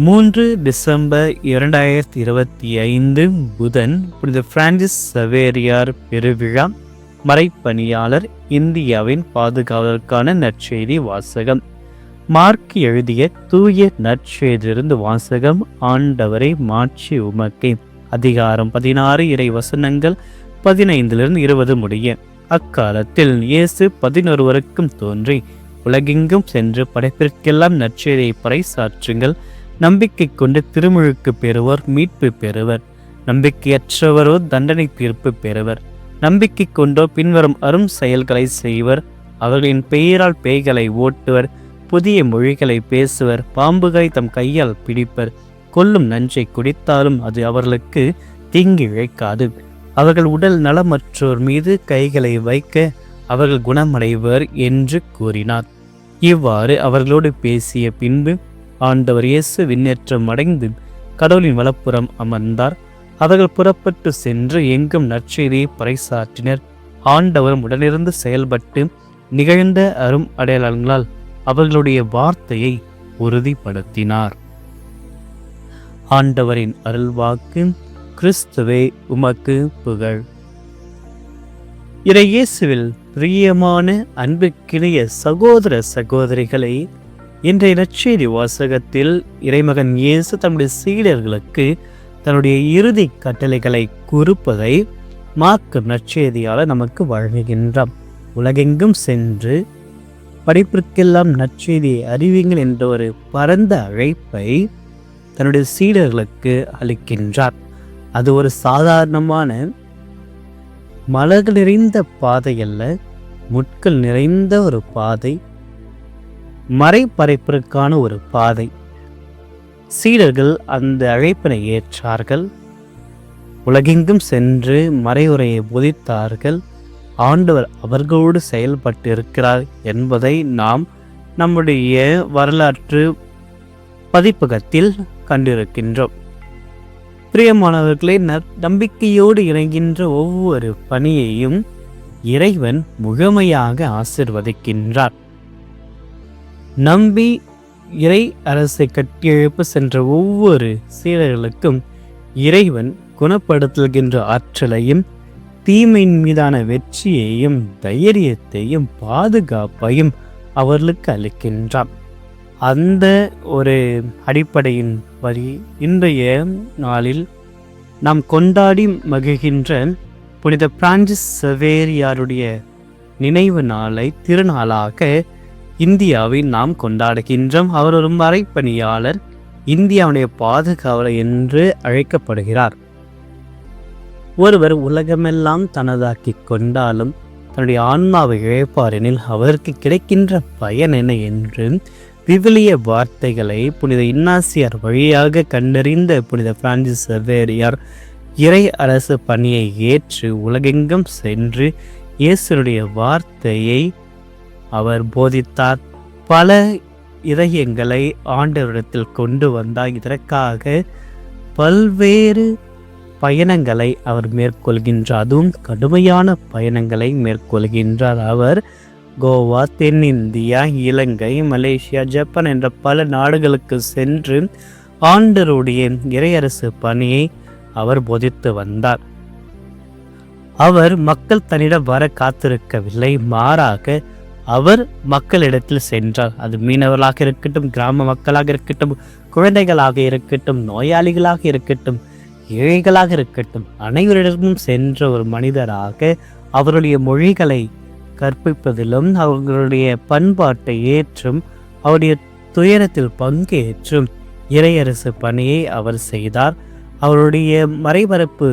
மூன்று டிசம்பர் இரண்டாயிரத்தி இருபத்தி ஐந்து புதன் புனித பிரான்சிஸ் சவேரியார் பெருவிழா மறைப்பணியாளர் இந்தியாவின் பாதுகாவலருக்கான நற்செய்தி வாசகம். மார்க் எழுதிய தூய நற்செய்தியிலிருந்து வாசகம் ஆண்டவரை மாற்றி உமக்கே. அதிகாரம் பதினாறு இறை வசனங்கள் பதினைந்திலிருந்து இருபது முடிய. அக்காலத்தில் இயேசு பதினொருவருக்கும் தோன்றி உலகெங்கும் சென்று படைப்பிற்கெல்லாம் நற்செய்தியை பறைசாற்றுங்கள். நம்பிக்கை கொண்டு திருமுழுக்கு பெறுவர் மீட்பு பெறுவர். நம்பிக்கையற்றவரோ தண்டனை தீர்ப்பு பெறுவர். நம்பிக்கை கொண்டோ பின்வரும் அரும் செயல்களை செய்வர். அவர்களின் பெயரால் பேய்களை ஓட்டுவர். புதிய மொழிகளை பேசுவர். பாம்புகளை தம் கையால் பிடிப்பர். கொல்லும் நஞ்சை குடித்தாலும் அது அவர்களுக்கு தீங்கு இழைக்காது. அவர்கள் உடல் நலமற்றோர் மீது கைகளை வைக்க அவர்கள் குணமடைவர் என்று கூறினார். இவ்வாறு அவர்களோடு பேசிய பின்பு ஆண்டவர் இயேசு விண்ணேற்றம் அடைந்து கடவுளின் வலப்புறம் அமர்ந்தார். அவர்கள் புறப்பட்டு சென்று எங்கும் நற்செய்தியை பறைசாற்றினர். ஆண்டவர் உடனிருந்து செயல்பட்டு நிகழ்ந்த அரும் அடையாளங்களால் அவர்களுடைய வார்த்தையை உறுதிப்படுத்தினார். ஆண்டவரின் அருள்வாக்கு கிறிஸ்துவே உமக்கு புகழ். இறையேசுவில் பிரியமான அன்புக்கிணைய சகோதர சகோதரிகளை இன்றைய நற்செய்தி வாசகத்தில் இறைமகன் இயேசு தன்னுடைய சீடர்களுக்கு தன்னுடைய இறுதி கட்டளைகளை குறிப்பதை மார்க்கு நற்செய்தியால் நமக்கு வழங்குகின்றார் உலகெங்கும் சென்று படிப்பிற்கெல்லாம் நற்செய்தியை அறிவிங்கள் என்ற ஒரு பரந்த அழைப்பை தன்னுடைய சீடர்களுக்கு அளிக்கின்றார். அது ஒரு சாதாரணமான மலர்கள் நிறைந்த பாதை அல்ல முட்கள் நிறைந்த ஒரு பாதை மறைப்பறைப்பிற்கான ஒரு பாதை. சீடர்கள் அந்த அழைப்பினை ஏற்றார்கள். உலகெங்கும் சென்று மறைவுரையை போதித்தார்கள். ஆண்டவர் அவர்களோடு செயல்பட்டு இருக்கிறார் என்பதை நாம் நம்முடைய வரலாற்று பதிப்பகத்தில் கண்டிருக்கின்றோம். பிரியமானவர்களை நம்பிக்கையோடு இணைகின்ற ஒவ்வொரு பணியையும் இறைவன் முழுமையாக ஆசிர்வதிக்கின்றார் நம்பி இறை அரசை கட்டியெழுப்ப சென்ற ஒவ்வொரு சீடர்களுக்கும் இறைவன் குணப்படுத்துகின்ற ஆற்றலையும் தீமையின் மீதான வெற்றியையும் தைரியத்தையும் பாதுகாப்பையும் அவர்களுக்கு அளிக்கின்றான். அந்த ஒரு அடிப்படையின் வரி இன்றைய நாளில் நாம் கொண்டாடி மகிழ்கின்ற புனித பிரான்சிஸ் சவேரியாருடைய நினைவு நாளை திருநாளாக இந்தியாவில் நாம் கொண்டாடுகின்றோம். அவர் ஒரு மறைப்பணியாளர். இந்தியாவுடைய பாதுகாவலர் என்று அழைக்கப்படுகிறார். ஒருவர் உலகமெல்லாம் தனதாக்கி கொண்டாலும் தன்னுடைய ஆன்மாவை இழைப்பார் எனில் அவருக்கு கிடைக்கின்ற பயன் என்ன என்று விவிலிய வார்த்தைகளை புனித இன்னாசியார் வழியாக கண்டறிந்த புனித பிரான்சிஸ் சவேரியார் இறை அரசு பணியை ஏற்று உலகெங்கும் சென்று இயேசுடைய வார்த்தையை அவர் போதித்தார். பல இதயங்களை ஆண்டவரிடத்தில் கொண்டு வந்தார். இதற்காக பல்வேறு பயணங்களை அவர் மேற்கொள்கின்றார். அதுவும் கடுமையான பயணங்களை மேற்கொள்கின்றார். அவர் கோவா தென்னிந்தியா இலங்கை மலேசியா ஜப்பான் என்ற பல நாடுகளுக்கு சென்று ஆண்டருடைய இறையரசு பணியை அவர் போதித்து வந்தார். அவர் மக்கள் தன்னிடம் வர காத்திருக்கவில்லை. மாறாக அவர் மக்களிடத்தில் சென்றார். அது மீனவர்களாக இருக்கட்டும் கிராம மக்களாக இருக்கட்டும் குழந்தைகளாக இருக்கட்டும் நோயாளிகளாக இருக்கட்டும் ஏழைகளாக இருக்கட்டும் அனைவரிடமும் சென்ற ஒரு மனிதராக அவருடைய மொழிகளை கற்பிப்பதிலும் அவர்களுடைய பண்பாட்டை ஏற்றும் அவருடைய துயரத்தில் பங்கேற்றும் இறையரசு பணியை அவர் செய்தார். அவருடைய மறைபரப்பு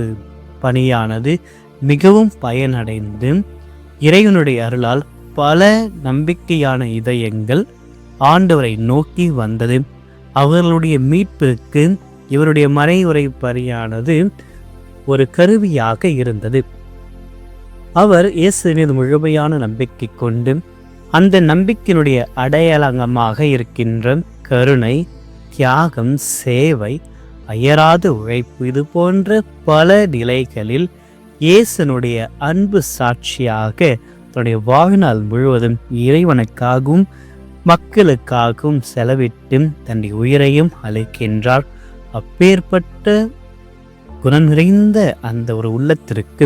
பணியானது மிகவும் பயனடைந்து இறைவனுடைய அருளால் பல நம்பிக்கையான இதயங்கள் ஆண்டவரை நோக்கி வந்தது. அவர்களுடைய மீட்பிற்கு இவருடைய மறைவுரை பறியானது ஒரு கருவியாக இருந்தது. அவர் இயேசு மீது முழுமையான நம்பிக்கை கொண்டு அந்த நம்பிக்கையினுடைய அடையாளங்கமாக இருக்கின்ற கருணை தியாகம் சேவை அயராத உழைப்பு இது போன்ற பல நிலைகளில் இயேசனுடைய அன்பு சாட்சியாக தன்னுடைய வாழ்நாள் முழுவதும் இறைவனுக்காகவும் மக்களுக்காகவும் செலவிட்டு தன்னுடைய உயிரையும் அழைக்கின்றார் அப்பேற்பட்ட குணம் நிறைந்த அந்த ஒரு உள்ளத்திற்கு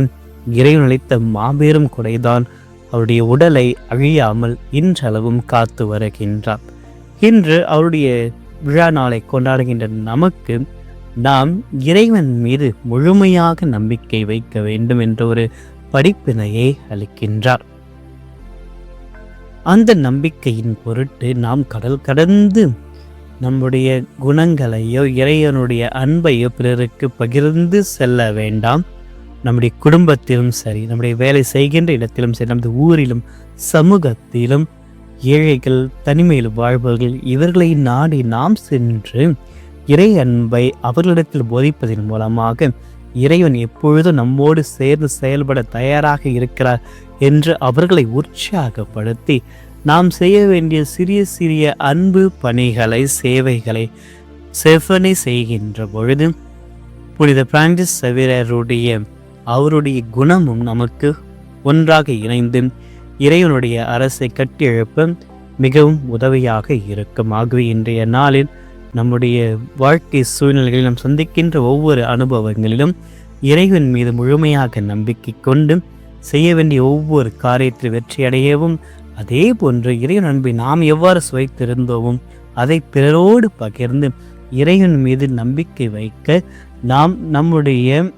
இறைவன் அளித்த மாபெரும் கொடைதான். அவருடைய உடலை அழியாமல் இன்றளவும் காத்து வருகின்றார். இன்று அவருடைய விழா நாளை கொண்டாடுகின்ற நமக்கு நாம் இறைவன் மீது முழுமையாக நம்பிக்கை வைக்க வேண்டும் என்ற ஒரு படிப்பினையை அளிக்கின்றார். அந்த நம்பிக்கையின் பொருட்டு நாம் கடல் கடந்து நம்முடைய குணங்களையோ இறைவனுடைய அன்பையோ பிறருக்கு பகிர்ந்து செல்ல வேண்டாம். நம்முடைய குடும்பத்திலும் சரி நம்முடைய வேலை செய்கின்ற இடத்திலும் சரி நமது ஊரிலும் சமூகத்திலும் ஏழைகள் தனிமையில் வாழ்பவர்கள் இவர்களை நாடி நாம் சென்று இறை அன்பை அவர்களிடத்தில் போதிப்பதன் மூலமாக இறைவன் எப்பொழுதும் நம்மோடு சேர்ந்து செயல்பட தயாராக இருக்கிறார் என்று அவர்களை உற்சாகப்படுத்தி நாம் செய்ய வேண்டிய சிறிய சிறிய அன்பு பணிகளை சேவைகளை செவ்வனை செய்கின்ற பொழுது புனித பிரான்சிஸ் சவிரருடைய அவருடைய குணமும் நமக்கு ஒன்றாக இணைந்து இறைவனுடைய அரசை கட்டியெழுப்ப மிகவும் உதவியாக இருக்கும். ஆகவே இன்றைய நாளில் நம்முடைய வாழ்க்கை சூழ்நிலைகளில் நாம் சந்திக்கின்ற ஒவ்வொரு அனுபவங்களிலும் இறைவன் மீது முழுமையாக நம்பிக்கை கொண்டு செய்ய வேண்டிய ஒவ்வொரு காரியத்தில் வெற்றியடையவும் அதே போன்று இறைவன் அன்பை நாம் எவ்வாறு சுவைத்திருந்தோமும் அதை பிறரோடு பகிர்ந்து இறைவன் மீது நம்பிக்கை வைக்க நாம் நம்முடைய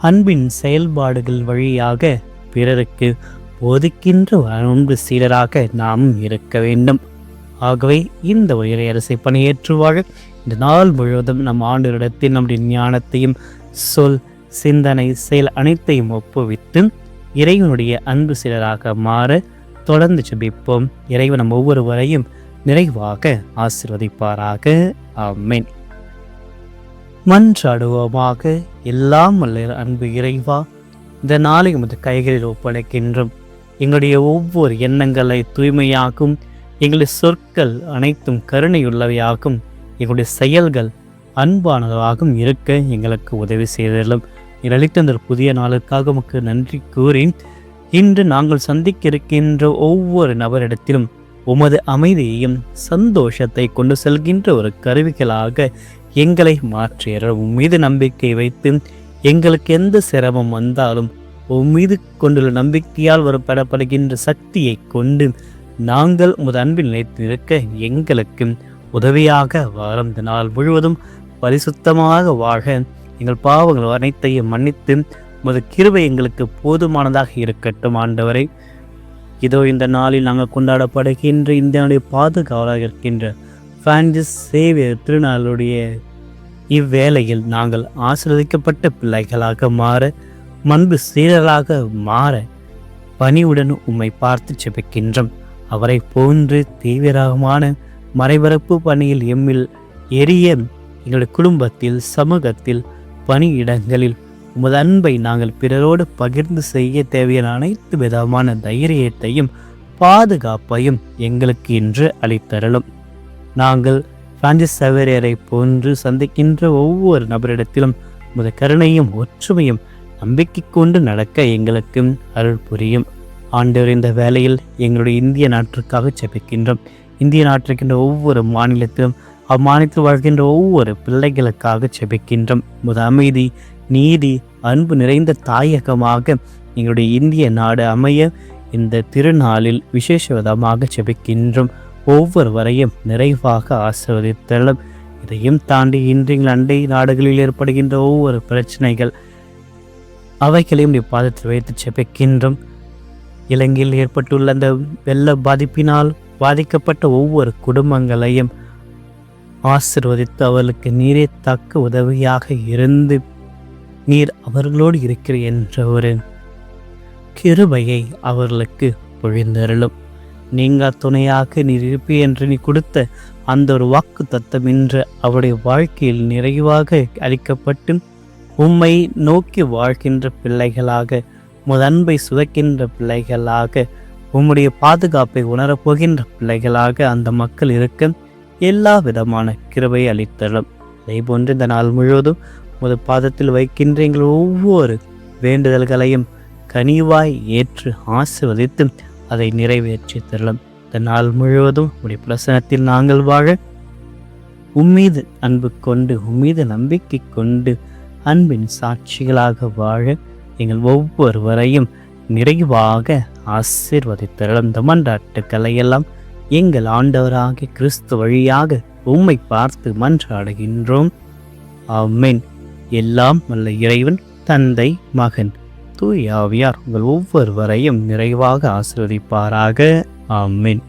அன்பின் செயல்பாடுகள் வழியாக பிறருக்கு போதிக்கின்ற அன்பு சீடராக நாம் இருக்க வேண்டும். ஆகவே இந்த உயரை அரசை பணியேற்று வாழ இந்த நாள் முழுவதும் நம் ஆண்டவரிடத்தில் நம்முடைய ஞானத்தையும் சொல் சிந்தனை செயல் அனைத்தையும் ஒப்புவித்து இறைவனுடைய அன்பு சிலராக மாற தொடர்ந்து ஜபிப்போம். இறைவன் நம் ஒவ்வொருவரையும் நிறைவாக ஆசிர்வதிப்பாராக. ஆமென். மன்றாடுவோமாக. எல்லாம் வல்ல அன்பு இறைவா இந்த நாளை உமது கைகளில் ஒப்படைக்கின்றோம். எங்களுடைய ஒவ்வொரு எண்ணங்களை தூய்மையாக்கும் எங்களுடைய சொற்கள் அனைத்தும் கருணையுள்ளவையாகும் எங்களுடைய செயல்கள் அன்பானதாகவும் இருக்க எங்களுக்கு உதவி செய்தலும் அளித்த அந்த புதிய நாளுக்காக உமக்கு நன்றி கூறி இன்று நாங்கள் சந்திக்க இருக்கின்ற ஒவ்வொரு நபரிடத்திலும் உமது அமைதியையும் சந்தோஷத்தை கொண்டு செல்கின்ற ஒரு கருவிகளாக எங்களை மாற்றியற உன் மீது நம்பிக்கை வைத்து எங்களுக்கு எந்த சிரமம் வந்தாலும் உன் மீது கொண்டுள்ள நம்பிக்கையால் வரப்படப்படுகின்ற சக்தியை கொண்டு நாங்கள் உமது அன்பில் நிலைத்து எங்களுக்கு உதவியாக வாரம் இந்த நாள் முழுவதும் பரிசுத்தமாக வாழ எங்கள் பாவங்கள் அனைத்தையும் மன்னித்து உமது கிருபை எங்களுக்கு போதுமானதாக இருக்கட்டும் ஆண்டவரை. இதோ இந்த நாளில் நாங்கள் கொண்டாடப்படுகின்ற இந்தியாவுடைய பாதுகாவலாக இருக்கின்ற ஃபேன்ஜிஸ் சேவியர் திருநாளுடைய இவ்வேளையில் நாங்கள் ஆசிர்வதிக்கப்பட்ட பிள்ளைகளாக மாற மண்பு சீரலாக மாற பணிவுடன் உம்மை பார்த்து செபிக்கின்றோம் அவரை போன்று தீவிரமான மறைபரப்பு பணியில் எம்மில் எரிய எங்களுடைய குடும்பத்தில் சமூகத்தில் பணியிடங்களில் உமது அன்பை நாங்கள் பிறரோடு பகிர்ந்து செய்ய தேவையான அனைத்து விதமான தைரியத்தையும் பாதுகாப்பையும் எங்களுக்கு இன்று அளித்தரலும் நாங்கள் பிரான்சிஸ் சவேரியரை போன்று சந்திக்கின்ற ஒவ்வொரு நபரிடத்திலும் உமது கருணையும் ஒற்றுமையும் நம்பிக்கை கொண்டு நடக்க எங்களுக்கு அருள் புரியும். ஆண்டவர் இந்த வேலையில் எங்களுடைய இந்திய நாட்டிற்காக செபிக்கின்றோம். இந்திய நாட்டிற்கின்ற ஒவ்வொரு மாநிலத்திலும் அவமானித்து வாழ்கின்ற ஒவ்வொரு பிள்ளைகளுக்காக செபிக்கின்றோம். முத அமைதி நீதி அன்பு நிறைந்த தாயகமாக எங்களுடைய இந்திய நாடு அமைய இந்த திருநாளில் விசேஷ விதமாக செபிக்கின்றோம். ஒவ்வொருவரையும் நிறைவாக ஆசிர்வதித்தளம் இதையும் தாண்டி இன்று எங்கள் அண்டை நாடுகளில் ஏற்படுகின்ற ஒவ்வொரு பிரச்சனைகள் அவைகளையும் நீ பாதத்தில் வைத்து செபிக்கின்றோம். இலங்கையில் ஏற்பட்டுள்ள அந்த வெள்ள பாதிப்பினால் பாதிக்கப்பட்ட ஒவ்வொரு குடும்பங்களையும் ஆசிர்வதித்து அவர்களுக்கு நீரே தக்க உதவியாக இருந்து நீர் அவர்களோடு இருக்கிற என்ற ஒரு கிருபையை அவர்களுக்கு பொழிந்தருளும். நீங்கள் துணையாக நீர் இருப்பீ என்று நீ கொடுத்த அந்த ஒரு வாக்கு தத்தம் இன்று அவருடைய வாழ்க்கையில் நிறைவாக அளிக்கப்பட்டு உம்மை நோக்கி வாழ்கின்ற பிள்ளைகளாக முதன்பை சுதைக்கின்ற பிள்ளைகளாக உம்முடைய பாதுகாப்பை உணரப்போகின்ற பிள்ளைகளாக அந்த மக்கள் இருக்க எல்லா விதமான கிருபை அளித்தலும். அதே போன்று இந்த நாள் முழுவதும் உமது பாதத்தில் வைக்கின்ற எங்கள் ஒவ்வொரு வேண்டுதல்களையும் கனிவாய் ஏற்று ஆசிர்வதித்து அதை நிறைவேற்றி தரலாம். இந்த நாள் முழுவதும் உடைய பிரசனத்தில் நாங்கள் வாழ உம்மீது அன்பு கொண்டு உம்மீது நம்பிக்கை கொண்டு அன்பின் சாட்சிகளாக வாழ எங்கள் ஒவ்வொருவரையும் நிறைவாக ஆசீர்வதித்தருளும் இந்த மண்டாட்டுக்களை எல்லாம் எங்கள் ஆண்டவராக கிறிஸ்து வழியாக உம்மை பார்த்து மன்றாடுகின்றோம். ஆமென். எல்லாம் வல்ல இறைவன் தந்தை மகன் தூயாவியார் உங்கள் ஒவ்வொருவரையும் நிறைவாக ஆசிர்வதிப்பாராக. ஆமென்.